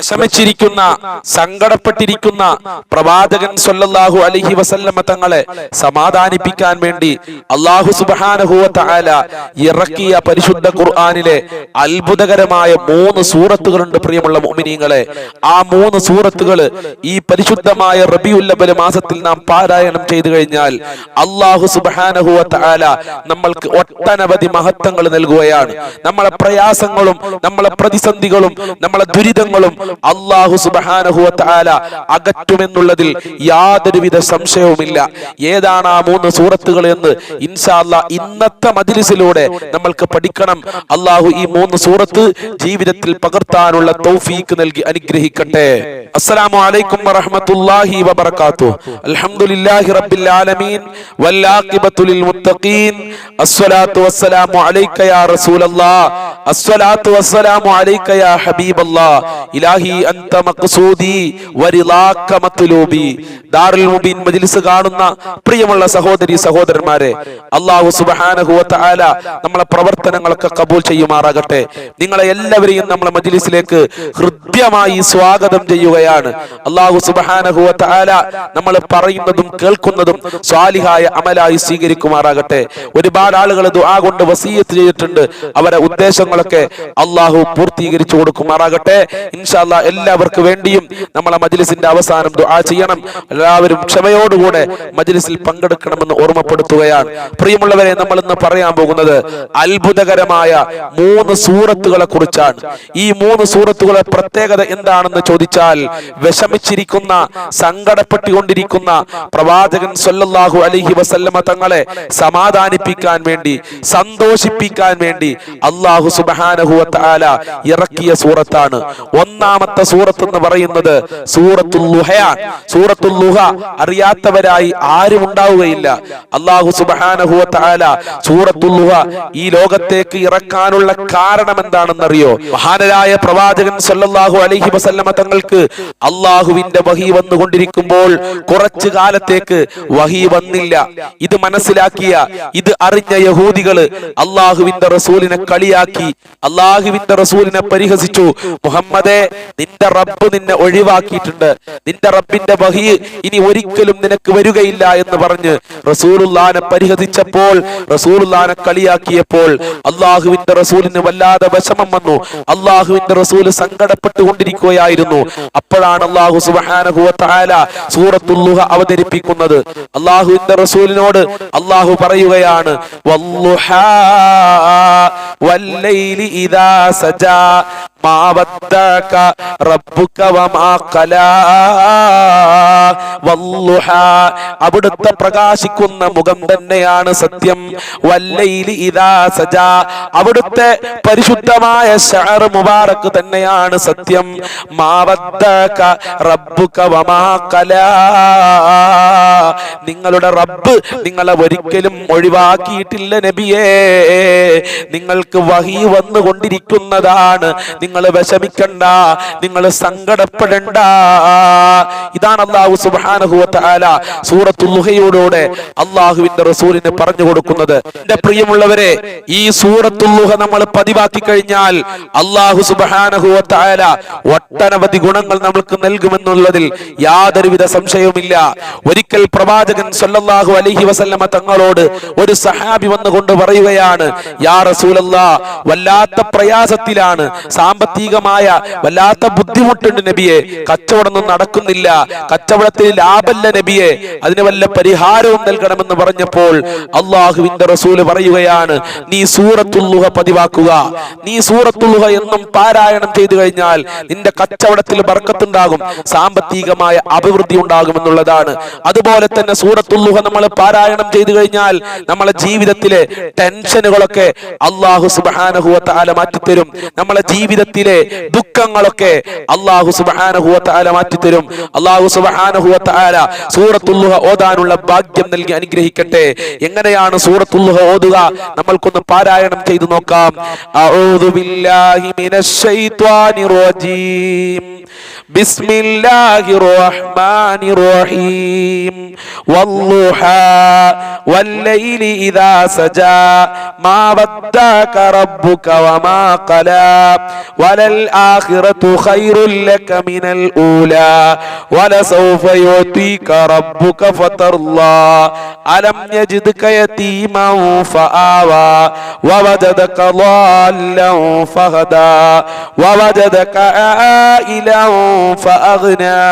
വിഷമിച്ചിരിക്കുന്ന സങ്കടപ്പെട്ടിരിക്കുന്ന പ്രവാചകൻ സൊല്ലാഹു അലഹി വസല്ലമ തങ്ങളെ സമാധാനിപ്പിക്കാൻ വേണ്ടി അള്ളാഹു സുബ്ഹാനഹു തആല ഇറക്കിയ പരിശുദ്ധ ഖുർആാനിലെ അത്ഭുതകരമായ മൂന്ന് സൂറത്തുകളുണ്ട് പ്രിയമുള്ള മുഅ്മിനീങ്ങളെ. ആ മൂന്ന് സൂറത്തുകൾ ഈ പരിശുദ്ധമായ റബിയുൽ അവ്വൽ മാസത്തിൽ നാം പാരായണം ചെയ്തു കഴിഞ്ഞാൽ അള്ളാഹു സുബ്ഹാനഹു തആല നമ്മൾക്ക് ഒട്ടനവധി മഹത്വങ്ങൾ നൽകുകയാണ്. നമ്മളെ പ്രയാസങ്ങളും നമ്മളെ പ്രതിസന്ധികളും നമ്മളെ ദുരിതങ്ങളും അള്ളാഹു സുബ്ഹാനഹു തആല അകറ്റുമെന്നുള്ളതിൽ യാതൊരുവിധ സംശയവുമില്ല. ഏതാണ് ആ മൂന്ന് സൂറത്തുകൾ എന്ന് ഇൻഷാല്ല ഇന്നത്തെ മജിലിസിലൂടെ നമ്മൾക്ക് പഠിക്കണം. അള്ളാഹു ഈ മൂന്ന് സൂറത്ത് ജീവിതത്തിൽ പകർത്താനുള്ള തൗഫീക്ക് നൽകി അനുഗ്രഹിക്കട്ടെ. അസ്സലാമു അലൈക്കും വറഹ്മത്തുള്ളാഹി വബറകാതുഹു അൽഹംദുലില്ലാഹി റബ്ബിൽ ആലമീൻ. വല്ലാഖിബത്തു ലിൽ മുത്തഖീൻ. അസ്സലാത്തു വസ്സലാമു അലൈക യാ റസൂലല്ലാഹ്. അസ്സലാത്തു വസ്സലാമു അലൈക യാ ഹബീബല്ലാഹ്. ഇലാഹി അൻത മഖ്സൂദി വരിളാക മത്ലൂബി. മുബീൻ മജ്ലിസ് കാണുന്ന പ്രിയമുള്ള സഹോദരി സഹോദരന്മാരെ അല്ലാഹു സുബ്ഹാനഹു വ നമ്മളെ പ്രവർത്തനങ്ങളൊക്കെ കബൂൽ ചെയ്യുമാറാകട്ടെ. നിങ്ങളെ എല്ലാവരെയും നമ്മളെ മജ്ലിസിലേക്ക് ഹൃദ്യമായി സ്വാഗതം ചെയ്യുകയാണ്. അല്ലാഹു സുബ്ഹാനഹു വ നമ്മൾ പറയുന്നതും കേൾക്കുന്നതും സ്വാലിഹായ അമലായി സ്വീകരിക്കുമാറാകട്ടെ. ഒരുപാട് ആളുകൾ ദുആ കൊണ്ട് വസീയത്ത് ചെയ്തിട്ടുണ്ട്. അവരെ ഉദ്ദേശങ്ങളൊക്കെ അള്ളാഹു പൂർത്തീകരിച്ചു കൊടുക്കുമാറാകട്ടെ. ഇൻഷാല്ല എല്ലാവർക്കും വേണ്ടിയും നമ്മളെ മജ്ലിസിന്റെ അവസാനം ദുആ ചെയ്യണം. എല്ലാവരും ക്ഷമയോടുകൂടെ മജ്ലിസിൽ പങ്കെടുക്കണമെന്ന് ഓർമ്മപ്പെടുത്തുകയാണ്. പ്രിയമുള്ളവരെ നമ്മൾ ഇന്ന് പറയാൻ പോകുന്നത് അത്ഭുതകരമായ മൂന്ന് സൂറത്തുകളെ കുറിച്ചാണ്. ഈ മൂന്ന് സൂറത്തുകളെ പ്രത്യേകത എന്താണെന്ന് ചോദിച്ചാൽ വിഷമിച്ചിരിക്കുന്ന സങ്കടപ്പെട്ടുകൊണ്ടിരിക്കുന്ന പ്രവാചകൻ സല്ലല്ലാഹു അലൈഹി വസല്ലമ തങ്ങളെ സമാധാനിപ്പിക്കാൻ വേണ്ടി സന്തോഷിപ്പിക്കാൻ വേണ്ടി അള്ളാഹു സുബ്ഹാനഹു വ തആല ഇറക്കിയ സൂറത്താണ്. ഒന്നാമത്തെ സൂറത്ത് എന്ന് പറയുന്നത് സൂറത്തുൽ ലുഹയാണ് സൂറത്തുൽ ലുഹ അറിയാത്തവരായി ആരും ഉണ്ടാവുകയില്ല. അള്ളാഹു സുബ്ഹാനഹു വ തആല സൂറത്തുൽ ലുഹ ഈ ലോകത്തേക്ക് ഇറക്കാനുള്ള കാരണം എന്താണെന്നറിയോ മഹാനരായ പ്രവാചകൻ സല്ലല്ലാഹു അലൈഹി വസല്ലമ തങ്ങൾക്ക് അള്ളാഹുവിന്റെ വഹി വന്നുകൊണ്ടിരിക്കുമ്പോൾ കുറച്ചു കാലത്തേക്ക് വഹി വന്നില്ല. ഇത് മനസ്സിലാക്കിയ ഇത് അറിഞ്ഞ യഹൂദികൾ അള്ളാഹുവിന്റെ റസൂലിനെ കളിയാക്കി അള്ളാഹുവിന്റെ റസൂലിനെ പരിഹസിച്ചു. മുഹമ്മദേ നിന്റെ റബ്ബ് നിന്നെ ഒഴിവാക്കിയിട്ടുണ്ട്. നിന്റെ റബ്ബിന്റെ വഹി ഇനി ഒരിക്കലും നിനക്ക് വരികയില്ല എന്ന് പറഞ്ഞ് റസൂലുള്ളാനെ പരിഹസിച്ചപ്പോൾ റസൂലുള്ളാനെ കളിയാക്കിയപ്പോൾ അള്ളാഹുവിന്റെ റസൂലിന് വല്ലാതെ വിഷമം വന്നു. അള്ളാഹുവിന്റെ റസൂൽ സങ്കടപ്പെട്ടുകൊണ്ടിരിക്കുകയായിരുന്നു. അപ്പോഴാണ് അള്ളാഹു സുബ്ഹാനഹു സൂറത്തുല്ലുഹ അവതരിപ്പിക്കുന്നത്. അള്ളാഹുവിന്റെ റസൂലിനോട് അള്ളാഹു പറയുകയാണ് വല്ലൈലി ഇദാ സജാ അവിടുത്തെ പ്രകാശിക്കുന്ന മുഖം തന്നെയാണ് സത്യം. വല്ലൈലി ഇദാ സജ. അവിടുത്തെ പരിശുദ്ധമായ ഷഅർ മുബാറക്ക് തന്നെയാണ് സത്യം. നിങ്ങളുടെ റബ്ബ് നിങ്ങളെ ഒരിക്കലും ഒഴിവാക്കിയിട്ടില്ല നബിയേ. നിങ്ങൾക്ക് വഹി വന്നുകൊണ്ടിരിക്കുന്നതാണ്. നിങ്ങൾ വിഷമിക്കണ്ട. നിങ്ങൾ സങ്കടപ്പെടണ്ട. ഇതാണ് അള്ളാഹു സൂറത്തുൽ ലുഹയോടെ അള്ളാഹുവിന്റെ റസൂലിന് പറഞ്ഞു കൊടുക്കുന്നത്. എന്റെ പ്രിയമുള്ളവരെ ഈ സൂറത്തുൽ ലുഹ നമ്മൾ പതിവാക്കി കഴിഞ്ഞാൽ അള്ളാഹു തആല ഒട്ടനവധി ഗുണങ്ങൾ നമുക്ക് നൽകുമെന്നുള്ളതിൽ യാതൊരുവിധ സംശയവുമില്ല. ഒരിക്കൽ പ്രവാചകൻ സല്ലല്ലാഹു അലഹി വസല്ലമ തങ്ങളോട് ഒരു സഹാബി വന്നുകൊണ്ട് പറയുകയാണ് യാ റസൂലല്ലാ വല്ലാത്ത പ്രയാസത്തിലാണ് സാമ്പത്തികമായ വല്ലാത്ത ബുദ്ധിമുട്ടുണ്ട് നബിയെ. കച്ചവടമൊന്നും നടക്കുന്നില്ല. കച്ചവടത്തിൽ ലാഭല്ല നബിയെ. അതിന് വല്ല പരിഹാരവും നൽകണമെന്ന് പറഞ്ഞപ്പോൾ അള്ളാഹുവിന്റെ റസൂൽ പറയുകയാണ് നീ സൂറത്തുല്ലുഹ പതിവാക്കുക. നീ സൂറത്തുല്ലുഹ എന്നും പാരായണം ചെയ്തു കഴിഞ്ഞാൽ നിന്റെ കച്ചവടത്തിൽ ബർക്കത്തുണ്ടാകും. സാമ്പത്തികമായ അഭിവൃദ്ധി ഉണ്ടാകുമെന്നുള്ളതാണ്. അതുപോലെ തന്നെ സൂറത്തുല്ലുഹ നമ്മൾ പാരായണം ചെയ്തു കഴിഞ്ഞാൽ നമ്മളെ ജീവിതത്തിലെ ടെൻഷനുകളൊക്കെ അള്ളാഹു സുബാനഹുവ താല മാറ്റിത്തരും. നമ്മളെ ജീവിതത്തിലെ ദുഃഖങ്ങളൊക്കെ അള്ളാഹു സുബാനഹുല മാറ്റി തരും അള്ളാഹു സുബാനഹുല സൂറത്തുള്ള ഓതാനുള്ള ഭാഗ്യം നൽകി അനുഗ്രഹിക്കട്ടെ. എങ്ങനെയാണ് സൂറത്തുല്ലുഹ ഓതുക? നമ്മൾക്കൊന്ന് പാരായണം ചെയ്തു നോക്കാം. ബില്ലാഹി റജീം. بسم الله الرحمن الرحيم والضحى والليل إذا سجى ما ودعك ربك وما قلى وللآخرة خير لك من الأولى ولسوف يعطيك ربك فترضى ألم يجدك يتيما فآوى ووجدك ضالا فهدى ووجدك عائلا فأغنى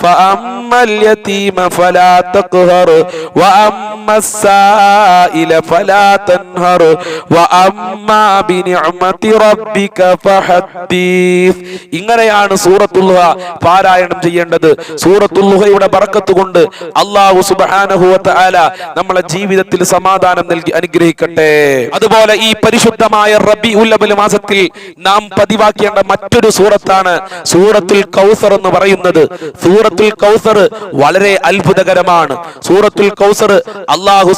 فأما اليتيم فلا تقهر وأما السائل فلا تنهر وأما بنعمة ربك فحديث ഇങ്ങനെയാണ് സൂറത്തുൽഹ പാരായണം ചെയ്യേണ്ടത് സൂറത്തുൽഹയുടെ ബറക്കത്ത് കൊണ്ട് അള്ളാഹു സുബ്ഹാനഹു വ തആല നമ്മളെ ജീവിതത്തിൽ സമാധാനം നൽകി അനുഗ്രഹിക്കട്ടെ അതുപോലെ ഈ പരിശുദ്ധമായ റബീഉൽ അവ്വൽ മാസത്തിൽ നാം പതിവാക്കേണ്ട മറ്റൊരു സൂറത്താണ് സൂറത്തുൽ കൗസർ എന്ന് പറയുന്നത് സൂറത്തുൽ കൗസർ വളരെ അത്ഭുതകരമാണ്. സൂറത്തുൽ കൗസർ അള്ളാഹു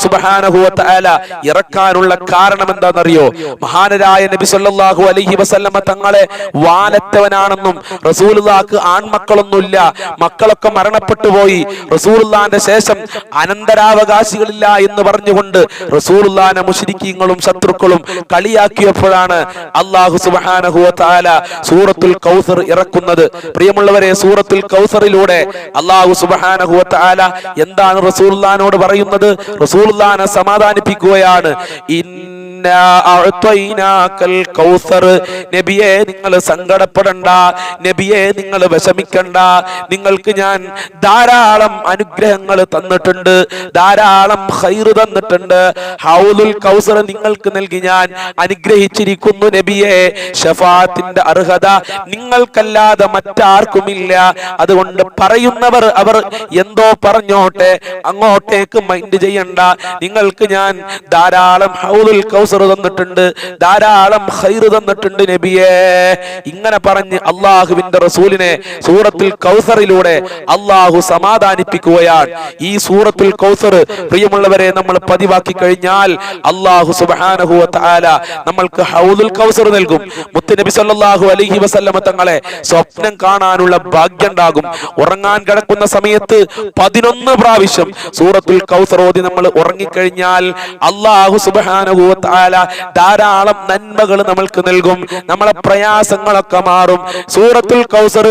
തആല ഇറക്കാനുള്ള കാരണം എന്താണെന്നറിയോ? മഹാനരായ നബി സല്ലല്ലാഹു അലൈഹി വസല്ലമ തങ്ങളെ വാലത്തവനാണെന്നും റസൂലുള്ളാക്ക് ആൺമക്കളൊന്നുമില്ല മക്കളൊക്കെ മരണപ്പെട്ടു പോയി. റസൂലുള്ളാന്റെ ശേഷം അനന്തരാവകാശികളില്ല എന്ന് പറഞ്ഞുകൊണ്ട് റസൂലുള്ളാനെ മുശ്രിക്കീങ്ങളും ശത്രുക്കളും കളിയാക്കിയപ്പോഴാണ് അള്ളാഹു തആല സൂറത്തുൽ കൗസർ ഇറക്കുന്നത്. പ്രിയമുള്ളവരെ സൂറത്തുൽ കൗസറിലൂടെ അള്ളാഹു തആല എന്താണ് റസൂലുള്ളാനോട് പറയുന്നത്? റസൂലുള്ളാനെ സമാധാനിപ്പിക്കുകയാണ്. ഇന്നാ നബിയെ നിങ്ങൾ സങ്കടപ്പെടണ്ട നബിയെ നിങ്ങൾ വിഷമിക്കണ്ട. നിങ്ങൾക്ക് ഞാൻ ധാരാളം അനുഗ്രഹങ്ങൾ തന്നിട്ടുണ്ട് ധാരാളം ഹൈറ് തന്നിട്ടുണ്ട്. ഹൗലുൽ കൗസർ നിങ്ങൾക്ക് നൽകി ഞാൻ അനുഗ്രഹിച്ചിരിക്കുന്നു നബിയെ. ഷഫാത്തിന്റെ അർഹത നിങ്ങൾക്കല്ലാതെ മറ്റാർക്കുമില്ല. അതുകൊണ്ട് പറയുന്നവർ അവർ എന്തോ പറഞ്ഞോട്ടെ അങ്ങോട്ടേക്ക് മൈൻഡ് ചെയ്യണ്ട. നിങ്ങൾക്ക് ഞാൻ ധാരാളം ഹൗലുൽ കൗസർ തന്നിട്ടുണ്ട് ധാരാളം ഹൈർ തന്നിട്ടുണ്ട് നബിയെ. ഇങ്ങനെ പറഞ്ഞ് അള്ളാഹുവിന്റെ റസൂലിനെ സൂറത്തുൽ കൗസറിലൂടെ അള്ളാഹു സമാധാനിപ്പിക്കുകയാണ്. ഈ സൂറത്തുൽ കൗസർ പ്രിയമുള്ളവരെ നമ്മൾ പതിവാക്കി കഴിഞ്ഞാൽ അള്ളാഹു സുബാനഹു താല നമ്മൾക്ക് ഹൗദുൽ കൗസർ നൽകും. മുത്തുനബി സല്ലല്ലാഹു അലഹി വസല്ലമ തങ്ങളെ സ്വപ്നം കാണാനുള്ള ഭാഗ്യം ഉണ്ടാകും ഉറങ്ങാൻ കിടക്കുന്ന സമയത്ത് പതിനൊന്ന് പ്രാവശ്യം സൂറത്തുൽ കൗസർ ഓതി നമ്മൾ ഉറങ്ങിക്കഴിഞ്ഞാൽ അള്ളാഹു സുബാനഹു വ തആല ധാരാളം നന്മകൾ നമ്മൾക്ക് നൽകും. നമ്മളെ പ്രയാസങ്ങളൊക്കെ മാറും. സൂറത്തുൽ കൗസർ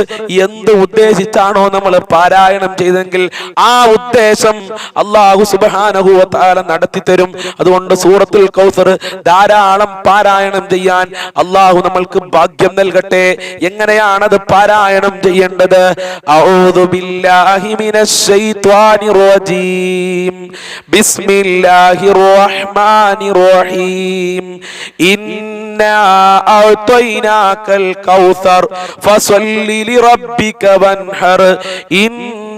എന്ത് ഉദ്ദേശിച്ചാണോ നമ്മൾ പാരായണം ചെയ്തെങ്കിൽ ആ ഉദ്ദേശം അള്ളാഹു സുബ്ഹാനഹു താല നടത്തി തരും അതുകൊണ്ട് സൂറത്തുൽ കൗസർ ധാരാളം പാരായണം ചെയ്യാൻ അള്ളാഹു നമ്മൾക്ക് ഭാഗ്യം നൽകട്ടെ. എങ്ങനെയാണത് പാരായണം ചെയ്യേണ്ടത്? ബിസ്മില്ലാഹിർ റഹ്മാനിർ റഹീം. ഇന്നാ إنا കൗസർ ഫസല്ലി ലിറബ്ബിക വൻഹർ. وانحر ശാനിയക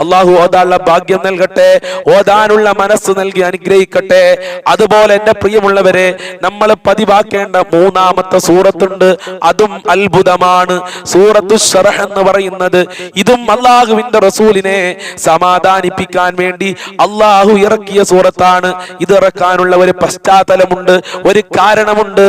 അല്ലാഹു ഓതാനുള്ള ഭാഗ്യം നൽകട്ടെ ഓതാനുള്ള മനസ്സ് നൽകി അനുഗ്രഹിക്കട്ടെ. അതുപോലെ എന്റെ പ്രിയമുള്ളവരെ നമ്മൾ പതിവാക്കേണ്ട മൂന്നാമത്തെ സൂറത്തുണ്ട്. അതും അത്ഭുതമാണ്. സൂറത്തു എന്ന് പറയുന്നത്. ഇതും അള്ളാഹുവിന്റെ റസൂലിനെ സമാധാനിപ്പിക്കാൻ വേണ്ടി അള്ളാഹു ഇറക്കിയ സൂറത്താണ്. ഇത് ഇറക്കാനുള്ള ഒരു പശ്ചാത്തലമുണ്ട് ഒരു കാരണമുണ്ട്.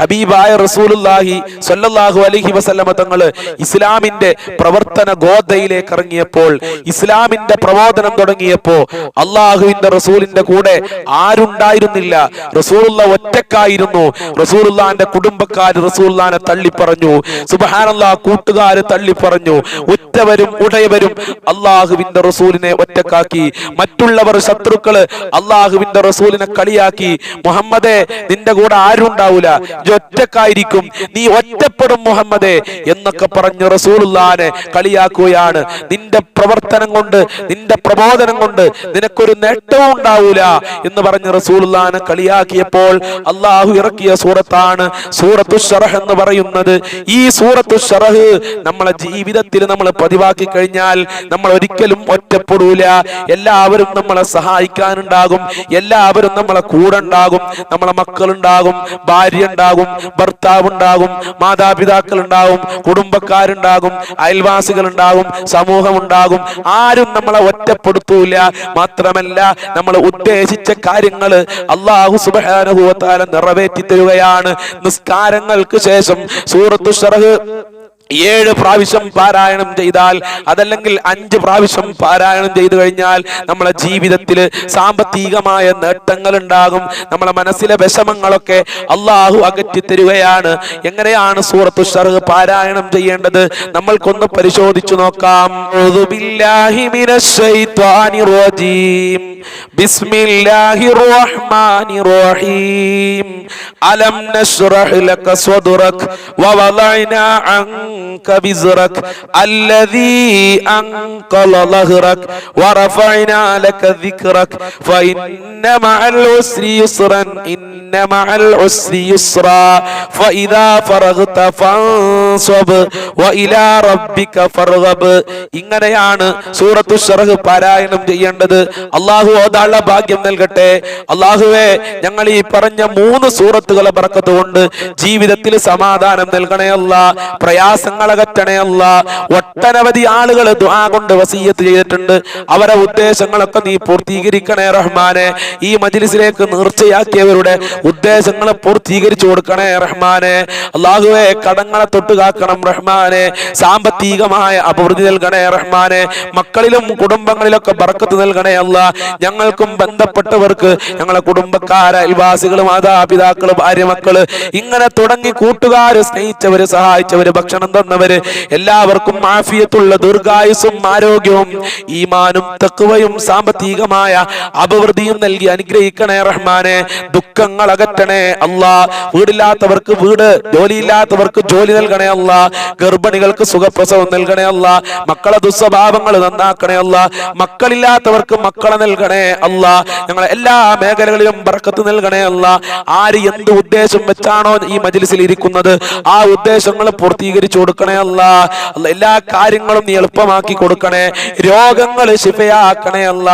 ഹബീബായ റസൂലുല്ലാഹി സ്വല്ലല്ലാഹു അലൈഹി വസല്ലമ തങ്ങൾ ഇസ്ലാമിന്റെ പ്രവർത്തന ഗോതയിലേക്ക് ഇറങ്ങിയപ്പോൾ ഇസ്ലാമിന്റെ പ്രബോധനം തുടങ്ങിയപ്പോ അള്ളാഹുവിന്റെ റസൂലിന്റെ കൂടെ ആരുണ്ടായിരുന്നില്ല. റസൂലുള്ള ഒറ്റക്കായിരുന്നു. റസൂലുള്ളാന്റെ കുടുംബക്കാർ റസൂലുള്ളാനെ തള്ളിപ്പറഞ്ഞു. സുബഹാനല്ലാ കൂട്ടുകാര് തള്ളിപ്പറഞ്ഞു. ഉറ്റവരും ഉടയവരും അള്ളാഹുവിന്റെ റസൂലിനെ ഒറ്റക്കാക്കി. മറ്റുള്ളവർ ശത്രുക്കൾ അള്ളാഹുവിന്റെ റസൂലിനെ കളിയാക്കി. മുഹമ്മദെ നിന്റെ കൂടെ ആരുണ്ടാവൂല. ഒറ്റക്കായിരിക്കും. നീ ഒറ്റപ്പെടും മുഹമ്മദെ എന്നൊക്കെ പറഞ്ഞ് റസൂലുള്ളാനെ കളിയാക്കുകയാണ്. നിന്റെ പ്രവർത്തനം കൊണ്ട് നിന്റെ പ്രബോധനം കൊണ്ട് നിനക്കൊരു നേട്ടവും ഉണ്ടാവൂല എന്ന് പറഞ്ഞ് റസൂലുള്ളാനെ കളിയാക്കിയപ്പോൾ അള്ളാഹു ഇറക്കിയ സൂറത്താണ് സൂറത്തു ഷറഹ് എന്ന് പറയുന്നത്. ഈ സൂറത്തു ഷറഹ് നമ്മളെ ജീവിതത്തിൽ നമ്മൾ പതിവാക്കി കഴിഞ്ഞാൽ നമ്മൾ ഒരിക്കലും ഒറ്റപ്പെടൂല. എല്ലാവരും നമ്മളെ സഹായിക്കാനുണ്ടാകും. എല്ലാവരും നമ്മളെ കൂടെ ഉണ്ടാകും നമ്മളെ മക്കളുണ്ടാകും ഭാര്യ ഉണ്ടാകും ഭർത്താവ് ഉണ്ടാകും മാതാപിതാക്കൾ ഉണ്ടാകും കുടുംബക്കാരുണ്ടാകും. അയൽവാസികൾ ഉണ്ടാകും സമൂഹം ഉണ്ടാകും ആരും നമ്മളെ ഒറ്റപ്പെടുത്തൂല. മാത്രമല്ല നമ്മൾ ഉദ്ദേശിച്ച കാര്യങ്ങൾ അള്ളാഹു സുബാനുഭവത്താല നിറവേറ്റി തരുകയാണ്. നിസ്കാരങ്ങൾക്ക് ശേഷം സൂറത്തു ഷറഹ് ഏഴ് പ്രാവശ്യം പാരായണം ചെയ്താൽ അതല്ലെങ്കിൽ അഞ്ച് പ്രാവശ്യം പാരായണം ചെയ്തു കഴിഞ്ഞാൽ നമ്മളെ ജീവിതത്തിൽ സാമ്പത്തികമായ നേട്ടങ്ങൾ ഉണ്ടാകും നമ്മളെ മനസ്സിലെ വിഷമങ്ങളൊക്കെ അള്ളാഹു അകറ്റി തരികയാണ്. എങ്ങനെയാണ് സൂറത്തു ഷർഹ് പാരായണം ചെയ്യേണ്ടത്? നമ്മൾക്കൊന്ന് പരിശോധിച്ചു നോക്കാം. ബിസ്മില്ലാഹിർ റഹ്മാനിർ റഹീം അലം നശ്റഹ് ലക സ്വദ്റക് വവളഅനാ അൻക ബിസ്റക് الذي أنقل ظهرك ورفعنا لك ذكرك فإن مع العسر يسرا إن مع العسر يسرا فإذا فرغت فانصب وإلى ربك فارغب ഇങ്ങനെയാണ് സൂറത്തു ഷറഹ് പാരായണം ചെയ്യേണ്ടത് അള്ളാഹു ഓതാള്ള ഭാഗ്യം നൽകട്ടെ അള്ളാഹുവെ ഞങ്ങൾ ഈ പറഞ്ഞ മൂന്ന് സൂറത്തുകളെ പറക്കത്ത് കൊണ്ട് ജീവിതത്തിൽ സമാധാനം നൽകണേ അല്ല പ്രയാസങ്ങൾ അകറ്റണേ അല്ല ഒട്ടനവധി ആളുകൾ ദുആ കൊണ്ട് വസീയത്ത് ചെയ്തിട്ടുണ്ട്. അവരെ ഉദ്ദേശങ്ങളൊക്കെ നീ പൂർത്തീകരിക്കണേ റഹ്മാനെ. ഈ മജ്ലിസിലേക്ക് നേർച്ചയാക്കിയവരുടെ ഉദ്ദേശങ്ങൾ പൂർത്തീകരിച്ചു കൊടുക്കണേ റഹ്മാനെ. അള്ളാഹുവെ കടങ്ങളെ തൊട്ട് കാക്കണം റഹ്മാനെ. സാമ്പത്തികമായ അഭിവൃദ്ധി നൽകണേ റഹ്മാനെ. മക്കളിലും കുടുംബങ്ങളിലൊക്കെ ബർക്കത്ത് നൽകണേ അല്ല. ഞങ്ങൾക്കും ബന്ധപ്പെട്ടവർക്ക് ഞങ്ങളെ കുടുംബക്കാര അയൽവാസികൾ മാതാപിതാക്കൾ ഭാര്യ മക്കൾ ഇങ്ങനെ തുടങ്ങി കൂട്ടുകാര് സ്നേഹിച്ചവര് സഹായിച്ചവര് ഭക്ഷണം തന്നവര് എല്ലാവർക്കും ആഫിയത്തുള്ള ദീർഘായുസും ആരോഗ്യവും ഈമാനും തക്കുവയും സാമ്പത്തികമായ അഭിവൃദ്ധിയും നൽകി അനുഗ്രഹിക്കണേ റഹ്മാനെ. ദുഃഖങ്ങൾ അകറ്റണേ അല്ലാ. വീടില്ലാത്തവർക്ക് വീട് ജോലിയില്ലാത്തവർക്ക് ജോലി നൽകണേ അല്ല. ഗർഭിണികൾക്ക് സുഖപ്രസവം നൽകണേ അല്ല. മക്കളെ ദുസ്വഭാവങ്ങൾ നന്നാക്കണേ അല്ല. മക്കളില്ലാത്തവർക്ക് മക്കളെ നൽകണേ അല്ല. ഞങ്ങളെ എല്ലാ മേഖലകളിലും ബർക്കത്ത് നൽകണേ അല്ല. ആര് എന്ത് ഉദ്ദേശം വെച്ചാണോ ഈ മജിലിസിൽ ഇരിക്കുന്നത്? ആ ഉദ്ദേശങ്ങൾ പൂർത്തീകരിച്ചു കൊടുക്കണേ അല്ല. എല്ലാ കാര്യങ്ങളും നീ എളുപ്പമാക്കി കൊടുക്കണേ. രോഗങ്ങൾ ശിഫയാക്കണേ അല്ല.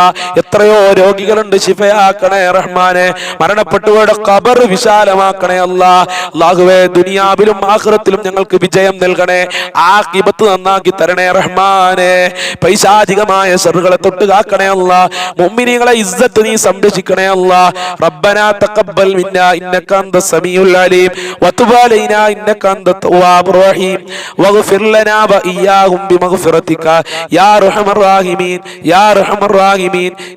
എത്രയോ രോഗികളുണ്ട് ശിഫയാക്കണേ റഹ്മാനെ. മരണപ്പെട്ടവരുടെ കബർ വിശാലമാക്കണേ അല്ലാ. അള്ളാഹുവേ ദുനിയാവിലും ആഖിറത്തിലും ഞങ്ങൾക്ക് വിജയം നൽകണേ. ആ കിബത്ത് നന്നാക്കി തരണേ റഹ്മാനെ. പൈശാചികമായ സെറുകളെ തൊട്ട് കാക്കണേ അല്ല. മുമ്മിനികളെ ഇസ്സത്ത് നീ സംരക്ഷിക്കണേ അല്ല. റബ്ബനാ തഖബ്ബൽ മിന്ന ഇന്നക അന്ത സമീഉൽ അലീം. വതുബ് അലൈനാ ഇന്നക അന്ത തവ്വാബുർ റഹീം. വഗ്ഫിർ ലനാ വഇയ്യാഹും ബിമഗ്ഫിറതിക. യാ അർഹമർ റഹീമീൻ യാ അർഹമർ റഹീമീൻ